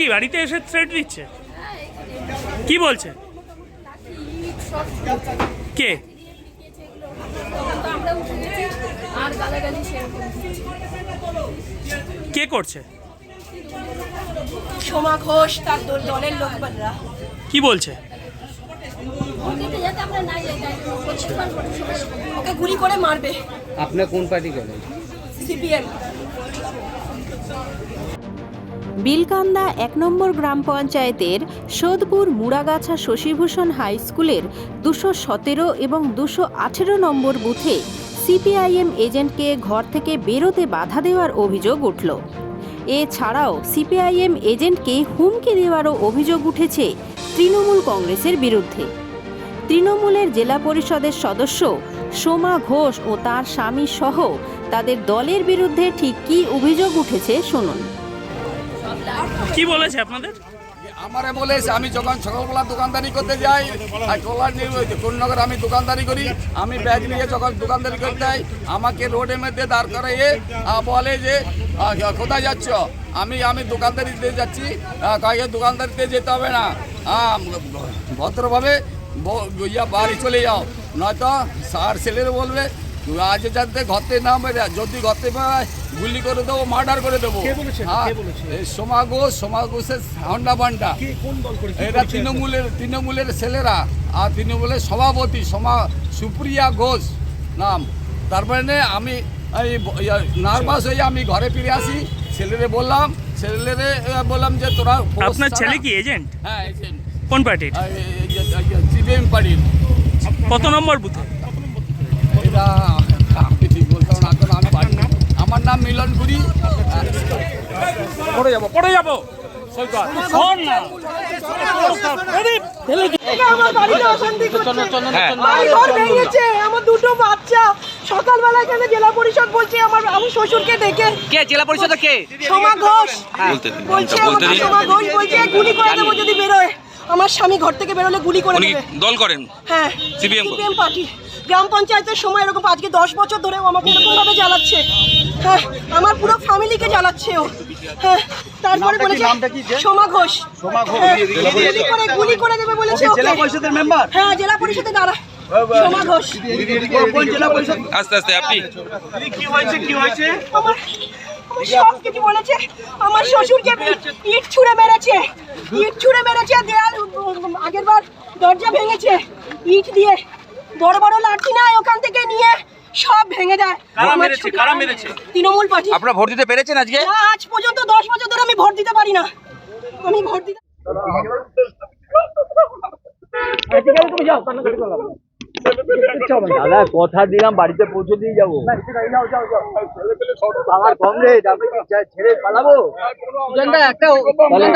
কি বাড়িতে এসে থ্রেট দিচ্ছে? কি বলছে? কে? কে করছে? সোমা ঘোষ তার দল- দলের লোকবানরা কি বলছে। ওকে গুলি করে মারবে। আপনি কোন পার্টি করেন? সিপিএম। বিলকান্দা এক নম্বর গ্রাম পঞ্চায়েতের সোদপুর মুড়াগাছা শশীভূষণ হাই স্কুলের দুশো সতেরো এবং দুশো আঠেরো নম্বর বুথে সিপিআইএম এজেন্টকে ঘর থেকে বেরোতে বাধা দেওয়ার অভিযোগ উঠল। এছাড়াও সিপিআইএম এজেন্টকে হুমকি দেওয়ারও অভিযোগ উঠেছে তৃণমূল কংগ্রেসের বিরুদ্ধে। তৃণমূলের জেলা পরিষদের সদস্য সোমা ঘোষ ও তার স্বামী সহ তাদের দলের বিরুদ্ধে ঠিক কী অভিযোগ উঠেছে শুনুন। কি বলেছে আপনাদের? আমারে বলেছে, আমি যখন সকালবেলা দোকানদারি করতে যাই কল্যাণ কোন্নগর আমি দোকানদারি করি, আমি ব্যাগ নিয়ে যখন দোকানদারি করতে যাই, আমাকে রোডের মধ্যে দাঁড় করাইয়ে বলে যে কোথায় যাচ্ছ? আমি আমি দোকানদারিতে যাচ্ছি কয়ে দোকানদারিতে যেতে হবে না। ভদ্রভাবে ইয়া বাড়ি চলে যাও। নয়তো স্যার ছেলেরা বলবে আজ যাতে ঘরতে না বেরে যদি ঘরতে পায় গুলি করে দেবো মার্ডার করে দেবো। হ্যাঁ এই সোমা ঘোষ সোমা ঘোষের হন্ডা বান্ডা। এরা তৃণমূলের তৃণমূলের ছেলেরা। আর তৃণমূলের সভাপতি সমা সুপ্রিয়া ঘোষ নাম। তারপরে আমি এই নার্ভাস হয়ে আমি ঘরে ফিরে আসি। ছেলেরে বললাম ছেলেরে বললাম যে তোরা আপনার ছেলে কি এজেন্ট হ্যাঁ agent। কোন পার্টির? সিপিএম পার্টির। কত নম্বর বুথে এটা আমি ঠিক বলতাম না এখন আমি পারি না। আমার নাম মিলন পুরি পড়ে যাব পড়ে যাব। আমার দুটো বাচ্চা। সকালবেলা এখানে জেলা পরিষদ বলছে আমার শ্বশুরকে ডেকে কে জেলা পরিষদ কে? সোমা ঘোষ। বলছে সোমা ঘোষ বলছে গুলি করে দেবো যদি বেরোয়। আমার স্বামী ঘর থেকে বেরোলে গুলি করে দেবে। দল করেন? হ্যাঁ। CPM party. গ্রাম পঞ্চায়েতের সময় এরকম আজকে দশ বছর ধরে ও আমাকে এরকমভাবে জ্বালাচ্ছে। হ্যাঁ আমার পুরো ফ্যামিলিকে জ্বালাচ্ছে ও। হ্যাঁ তারপরে বলেছে সোমা ঘোষ। হ্যাঁ, গুলি করে গুলি করে দেবে বলেছে ওকে জেলা পরিষদের মেম্বার? হ্যাঁ জেলা পরিষদে দাঁড়া। সোমা ঘোষ। আস্তে আস্তে আপনি। আমার আমার সব কিছু বলেছে। আমার শ্বশুরকে ইট ছুঁড়ে মেরেছে। ইট ছুঁড়ে মেরেছে দেয়াল আগের বার দরজা ভেঙেছে। ইট দিয়ে বড় বড় লাঠি নাই ওখান থেকে নিয়ে সব ভেঙে দেয় আমার ছোট- তৃণমূল পার্টি। আপনারা ভোট দিতে পেরেছেন আজকে? না, আজ পর্যন্ত দশ বছর ধরে আমি ভোট দিতে পারি না। আমি ভোট দিতে দাদা কথা দিলাম বাড়িতে পৌঁছে দিয়ে যাব। আমার কংগ্রেস আমি কি চা- ছেড়ে পালাবো? একটা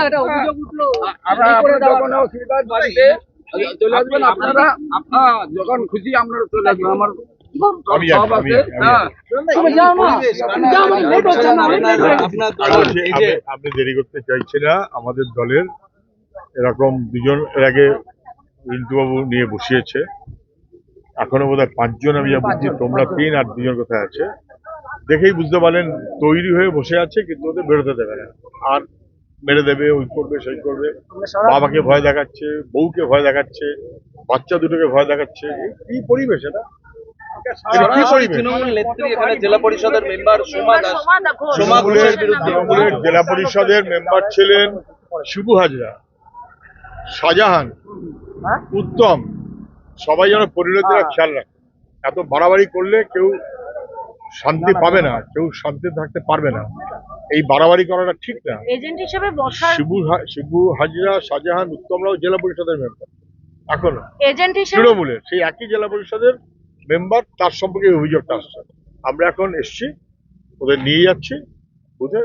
একটা অভিযোগ উঠল। আপনারা যখন অসুবিধা বাড়িতে চলে আসবেন আপনারা? আপনারা যখন খুশি আপনারা চলে আসবেন। আমার আমি সব আমি আছে? আপনার বলছি, আপনি- আপনি দেরি করতে চাইছি না। আমাদের দলের এরকম দুজন এর আগে রিন্টুবাবু নিয়ে বসিয়েছে। এখনও বোধ হয় পাঁচজন আমি যা বুঝছি তোমরা তিন আর দুজন কোথায় আছে। দেখেই বুঝতে পারলেন তৈরি হয়ে বসে আছে কিন্তু ওদের বেরোতে দেবে না। আর মেরে দেবে ওই করবে সেই করবে। বাবাকে ভয় দেখাচ্ছে বউকে ভয় দেখাচ্ছে বাচ্চা দুটোকে ভয় দেখাচ্ছে। কি পরিবেশ এটা? জেলা পরিষদের মেম্বার জেলা পরিষদের ছিলেন শিবু হাজরা শাহজাহান উত্তম। সবাই যেন পরিণতিরা খেয়াল রাখে। এত বাড়াবাড়ি করলে কেউ শান্তি পাবে না। কেউ শান্তি থাকতে পারবে না। এই বাড়াবাড়ি করাটা ঠিক না। এজেন্ট হিসেবে বসার শিবু শিবু হাজরা শাহজাহান উত্তমরাও জেলা পরিষদের মেম্বার এখনও। এজেন্ট হিসেবে তৃণমূলের সেই একই জেলা পরিষদের মেম্বার তার সম্পর্কে অভিযোগটা আসছে। আমরা এখন এসছি ওদের নিয়ে যাচ্ছি বুঝে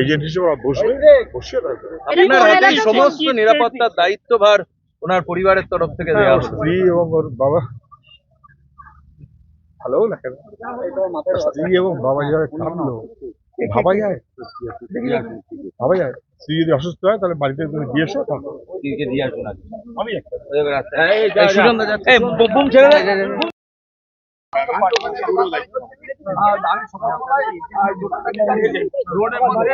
এজেন্ট হিসেবে ওরা বসবে বসে তারপরে আপনার হাতেই সমস্ত নিরাপত্তার দায়িত্বভার ওনার পরিবারের তরফ থেকে দেওয়া ওর স্ত্রী এবং ওর বাবা। ভালো না কেন স্ত্রী এবং বাবা যারা কাঁদলো ভাবা যায় ভাবা যায় স্ত্রী যদি অসুস্থ হয় তাহলে বাড়িতে তুমি দিয়ে এসো তারপর দিয়ে আসব আগে। আমি একটা এই সুজন দা যাচ্ছে। এই, বুম ছেড়ে দে। রোডের মধ্যে